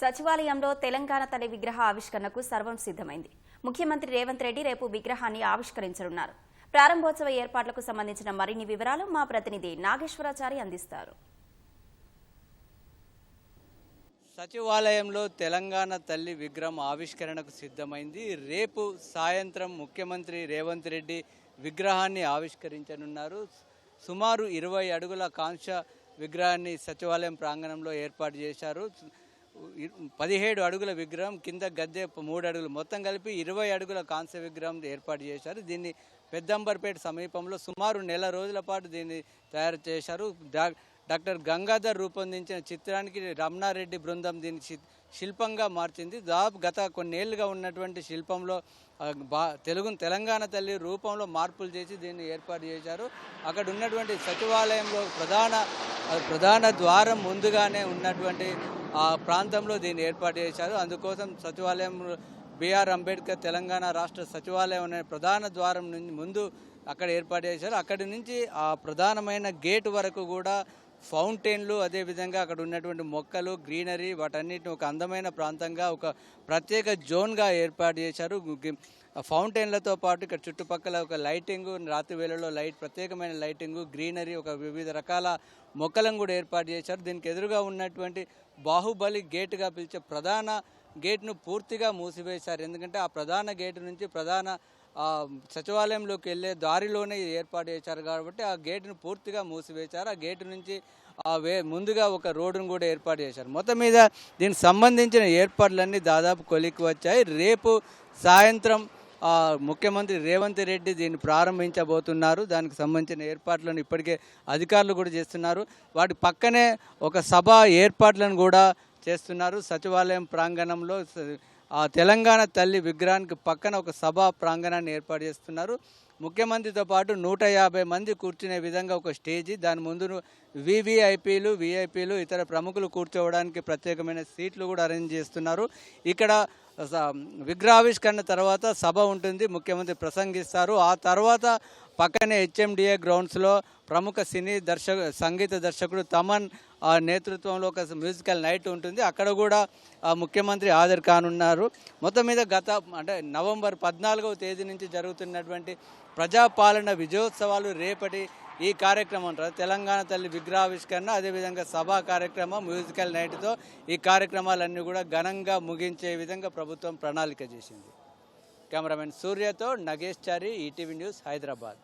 సచివాలయంలో తెలంగాణ తల్లి విగ్రహ ఆవిష్కరణకు సర్వం సిద్ధమైంది. ముఖ్యమంత్రి రేవంత్ రెడ్డి రేపు విగ్రహాన్ని ఆవిష్కరించనున్నారు. ప్రారంభోత్సవ ఏర్పాట్లకు సంబంధించిన మరిన్ని వివరాలు మా ప్రతినిధి నాగేశ్వరాచారి అందిస్తారు. సచివాలయంలో తెలంగాణ తల్లి విగ్రహం ఆవిష్కరణకు సిద్ధమైంది. రేపు సాయంత్రం ముఖ్యమంత్రి రేవంత్ రెడ్డి విగ్రహాన్ని ఆవిష్కరించనున్నారు. సుమారు ఇరవై అడుగుల కాంక్ష విగ్రహాన్ని సచివాలయం ప్రాంగణంలో ఏర్పాటు చేశారు. పదిహేడు అడుగుల విగ్రహం కింద గద్దె మూడు అడుగులు. మొత్తం కలిపి ఇరవై అడుగుల కాంస్య విగ్రహం ఏర్పాటు చేశారు. దీన్ని పెద్దంబర్పేట సమీపంలో సుమారు నెల రోజుల పాటు దీన్ని తయారు చేశారు. డా డాక్టర్ గంగాధర్ రూపొందించిన చిత్రానికి రమణారెడ్డి బృందం దీన్ని శిల్పంగా మార్చింది. దాదాపు గత కొన్నేళ్ళుగా ఉన్నటువంటి శిల్పంలో బా తెలుగు తెలంగాణ తల్లి రూపంలో మార్పులు చేసి దీన్ని ఏర్పాటు చేశారు. అక్కడ ఉన్నటువంటి సచివాలయంలో ప్రధాన ప్రధాన ద్వారం ముందుగానే ఉన్నటువంటి ఆ ప్రాంతంలో దీన్ని ఏర్పాటు చేశారు. అందుకోసం సచివాలయం బీఆర్ అంబేద్కర్ తెలంగాణ రాష్ట్ర సచివాలయం అనే ప్రధాన ద్వారం నుంచి ముందు అక్కడ ఏర్పాటు చేశారు. అక్కడి నుంచి ఆ ప్రధానమైన గేట్ వరకు కూడా ఫౌంటైన్లు అదేవిధంగా అక్కడ ఉన్నటువంటి మొక్కలు గ్రీనరీ వాటన్నిటిని ఒక అందమైన ప్రాంతంగా ఒక ప్రత్యేక జోన్గా ఏర్పాటు చేశారు. ఫౌంటైన్లతో పాటు ఇక్కడ చుట్టుపక్కల ఒక లైటింగ్ రాత్రి వేళలో లైట్ ప్రత్యేకమైన లైటింగ్ గ్రీనరీ ఒక వివిధ రకాల మొక్కలను కూడా ఏర్పాటు చేశారు. దీనికి ఎదురుగా ఉన్నటువంటి బాహుబలి గేటుగా పిలిచే ప్రధాన గేట్ను పూర్తిగా మూసివేశారు. ఎందుకంటే ఆ ప్రధాన గేటు నుంచి ప్రధాన సచివాలయంలోకి వెళ్ళే దారిలోనే ఏర్పాటు చేశారు కాబట్టి ఆ గేటును పూర్తిగా మూసివేశారు. ఆ గేటు నుంచి ఆ వే ముందుగా ఒక రోడ్డును కూడా ఏర్పాటు చేశారు. మొత్తం మీద దీనికి సంబంధించిన ఏర్పాట్లన్నీ దాదాపు కొలిక్కి వచ్చాయి. రేపు సాయంత్రం ముఖ్యమంత్రి రేవంత్ రెడ్డి దీన్ని ప్రారంభించబోతున్నారు. దానికి సంబంధించిన ఏర్పాట్లను ఇప్పటికే అధికారులు కూడా చేస్తున్నారు. వాటి పక్కనే ఒక సభ ఏర్పాట్లను కూడా చేస్తున్నారు. సచివాలయం ప్రాంగణంలో ఆ తెలంగాణ తల్లి విగ్రహానికి పక్కన ఒక సభా ప్రాంగణాన్ని ఏర్పాటు చేస్తున్నారు. ముఖ్యమంత్రితో పాటు నూట యాభై మంది కూర్చునే విధంగా ఒక స్టేజి దాని ముందు వివిఐపీలు విఐపీలు ఇతర ప్రముఖులు కూర్చోవడానికి ప్రత్యేకమైన సీట్లు కూడా అరేంజ్ చేస్తున్నారు. ఇక్కడ స- విగ్రహావిష్కరణ తర్వాత సభ ఉంటుంది ముఖ్యమంత్రి ప్రసంగిస్తారు. ఆ తర్వాత పక్కనే హెచ్ఎండిఏ గ్రౌండ్స్లో ప్రముఖ సినీ దర్శక సంగీత దర్శకుడు తమన్ నేతృత్వంలో ఒక మ్యూజికల్ నైట్ ఉంటుంది. అక్కడ కూడా ముఖ్యమంత్రి హాజరు కానున్నారు. మొత్తం మీద గత అంటే నవంబర్ పద్నాలుగవ తేదీ నుంచి జరుగుతున్నటువంటి ప్రజాపాలన విజయోత్సవాలు రేపటి ఈ కార్యక్రమం తెలంగాణ తల్లి విగ్రహావిష్కరణ అదేవిధంగా సభా కార్యక్రమం మ్యూజికల్ నైట్తో ఈ కార్యక్రమాలన్నీ కూడా ఘనంగా ముగించే విధంగా ప్రభుత్వం ప్రణాళిక చేసింది. కెమెరామెన్ సూర్యతో నగేష్ చారి ఈటీవీ న్యూస్ హైదరాబాద్.